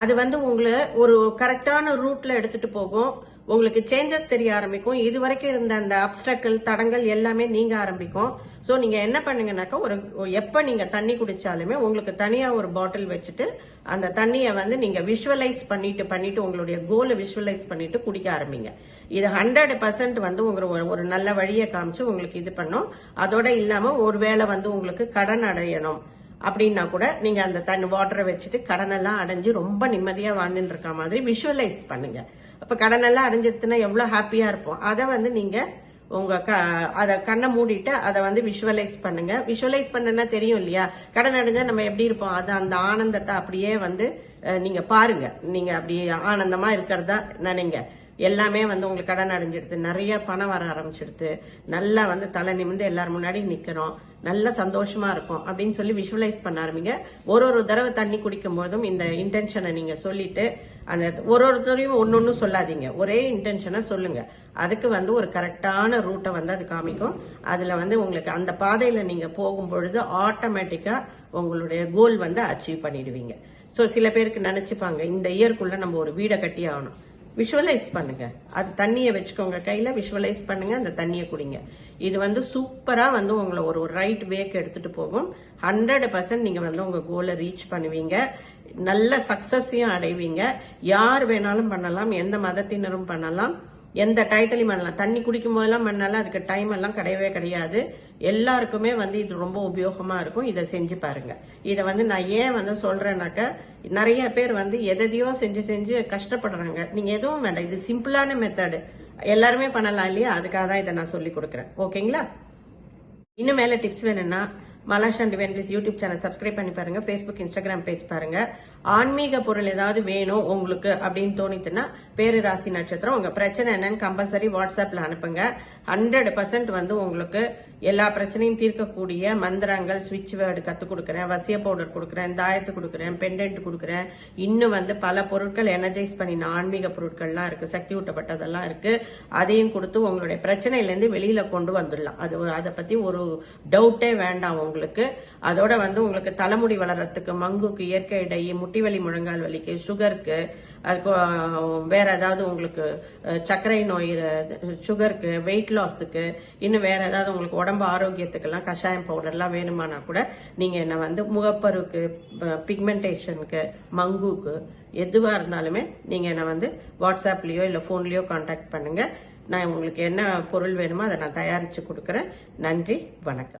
அது வந்து உங்களை ஒரு கரெக்டான ரூட்ல எடுத்துட்டு போகும். உங்களுக்கு சேஞ்சஸ் தெரிய ஆரம்பிக்கும். இது வரைக்கும் இருந்த அந்த அப்டக்கல் தடங்கள் எல்லாமே நீங்க ஆரம்பிக்கும். ஸோ நீங்க என்ன பண்ணுங்கனாக்கா ஒரு எப்ப நீங்க தண்ணி குடிச்சாலுமே உங்களுக்கு தனியா ஒரு பாட்டில் வச்சுட்டு அந்த தண்ணியை வந்து நீங்க விஷுவலைஸ் பண்ணிட்டு பண்ணிட்டு உங்களுடைய கோலை விஷுவலைஸ் பண்ணிட்டு குடிக்க ஆரம்பிங்க. இது ஹண்ட்ரட் பர்சன்ட் வந்து உங்களுக்கு ஒரு- ஒரு நல்ல வழியை காமிச்சு உங்களுக்கு இது பண்ணும். அதோட இல்லாம ஒருவேளை வந்து உங்களுக்கு கடன் அடையணும். அப்படின்னா கூட நீங்க அந்த தண்ணி வாட்டரை வச்சுட்டு கடனெல்லாம் அடைஞ்சு ரொம்ப நிம்மதியா வாழ்ந்துட்டு இருக்க மாதிரி விஷுவலைஸ் பண்ணுங்க. அப்ப கடனெல்லாம் அடைஞ்சிடுத்துனா எவ்வளவு ஹாப்பியா இருப்போம். அதை வந்து நீங்க உங்க க அதை கண்ணை மூடிட்டு அதை வந்து விஷுவலைஸ் பண்ணுங்க. விஷுவலைஸ் பண்ணனா தெரியும் இல்லையா? கடன் அடைஞ்சா நம்ம எப்படி இருப்போம்? அது அந்த ஆனந்தத்தை அப்படியே வந்து நீங்கள் நீங்க பாருங்க. நீங்க அப்படி ஆனந்தமா இருக்கிறதா நினைங்க. எல்லாமே வந்து உங்களுக்கு கடன் அடைஞ்சிடுது. நிறைய பணம் வர ஆரம்பிச்சிடுது. நல்லா வந்து தலை நிமிர்ந்து எல்லாரும் முன்னாடி நிக்கிறோம். நல்ல சந்தோஷமா இருக்கும் அப்படின்னு சொல்லி விஷுவலைஸ் பண்ண ஆரம்பிங்க. ஒரு ஒரு தடவை தண்ணி குடிக்கும் போதும் இந்த இன்டென்ஷனை நீங்க சொல்லிட்டு அந்த ஒரு ஒருத்தரையும் ஒன்னொன்னு சொல்லாதீங்க. ஒரே இன்டென்ஷனை சொல்லுங்க. அதுக்கு வந்து ஒரு கரெக்டான ரூட்டை வந்து அது காமிக்கும். அதுல வந்து உங்களுக்கு அந்த பாதையில நீங்க போகும் பொழுது ஆட்டோமேட்டிக்கா உங்களுடைய கோல் வந்து அச்சீவ் பண்ணிடுவீங்க. சோ சில பேருக்கு நினைச்சுப்பாங்க இந்த இயர்க்குள்ள நம்ம ஒரு வீடை கட்டி ஆகணும். விஷுவலைஸ் பண்ணுங்க. அது தண்ணியை வச்சுக்கோங்க. கையில விஷுவலைஸ் பண்ணுங்க. அந்த தண்ணியை குடிங்க. இது வந்து சூப்பரா வந்து உங்களை ஒரு ரைட் வேக்கு எடுத்துட்டு போகும். ஹண்ட்ரட் பர்சன்ட் நீங்க வந்து உங்க கோலை ரீச் பண்ணுவீங்க. நல்ல சக்சஸையும் அடைவீங்க. யார் வேணாலும் பண்ணலாம். எந்த மதத்தினரும் பண்ணலாம். எந்த டயத்துலையும் பண்ணலாம்? தண்ணி குடிக்கும் போதெல்லாம் பண்ணாலும் அதுக்கு டைம் எல்லாம் கிடையவே கிடையாது. எல்லாருக்குமே வந்து இது ரொம்ப உபயோகமா இருக்கும். இதை செஞ்சு பாருங்க. இதை வந்து நான் ஏன் வந்து சொல்றேன்னாக்க நிறைய பேர் வந்து எதையோ செஞ்சு செஞ்சு கஷ்டப்படுறாங்க. நீங்க எதுவும் வேண்டாம். இது சிம்பிளான மெத்தடு எல்லாருமே பண்ணலாம் இல்லையா? அதுக்காக தான் இதை நான் சொல்லி கொடுக்குறேன். ஓகேங்களா? இன்னும் மேல டிப்ஸ் வேணும்னா மலாஷ் and divine YouTube channel subscribe பண்ணி பாருங்க. ஃபேஸ்புக் இன்ஸ்டாகிராம் பேஜ் பாருங்க. ஆன்மீக பொருள் ஏதாவது வேணும் உங்களுக்கு அப்படின்னு தோணித்துன்னா பேரு ராசி நட்சத்திரம். உங்க பிரச்சனை என்னன்னு கம்பல்சரி வாட்ஸ்அப்ல அனுப்புங்க. ஹண்ட்ரட் பர்சன்ட் வந்து உங்களுக்கு எல்லா பிரச்சனையும் தீர்க்கக்கூடிய மந்திரங்கள் சுவிட்ச் வேர்டு கத்து கொடுக்குறேன். வசிய பவுடர் கொடுக்குறேன் தாயத்து கொடுக்குறேன் பெண்டன்ட் கொடுக்குறேன். இன்னும் வந்து பல பொருட்கள் எனர்ஜைஸ் பண்ணின ஆன்மீக பொருட்கள்லாம் இருக்கு. சக்தி ஊட்டப்பட்டதெல்லாம் இருக்கு. அதையும் கொடுத்து உங்களுடைய பிரச்சனையில இருந்து வெளியில கொண்டு வந்துடலாம். அது அதை பத்தி ஒரு டவுட்டே வேண்டாம் உங்களுக்கு. அதோட வந்து உங்களுக்கு தலைமுடி வளர்றதுக்கு மங்குக்கு இயற்கை இடை முட்டி வலி முழங்கால் வலிக்கு சுகருக்கு அதுக்கு வேற ஏதாவது உங்களுக்கு சர்க்கரை நோய் சுகருக்கு வெயிட் லாஸுக்கு இன்னும் வேற ஏதாவது உங்களுக்கு உடம்பு ஆரோக்கியத்துக்கெல்லாம் கஷாயம் பவுடர்லாம் வேணுமானா கூட நீங்க என்ன வந்து முகப்பருக்கு பிக்மெண்டேஷனுக்கு மங்குக்கு எதுவா இருந்தாலுமே நீங்க என்ன வந்து வாட்ஸ்அப்லயோ இல்ல போன்லயோ காண்டாக்ட் பண்ணுங்க. நான் உங்களுக்கு என்ன பொருள் வேணுமோ அதை நான் தயாரிச்சு கொடுக்குறேன். நன்றி வணக்கம்.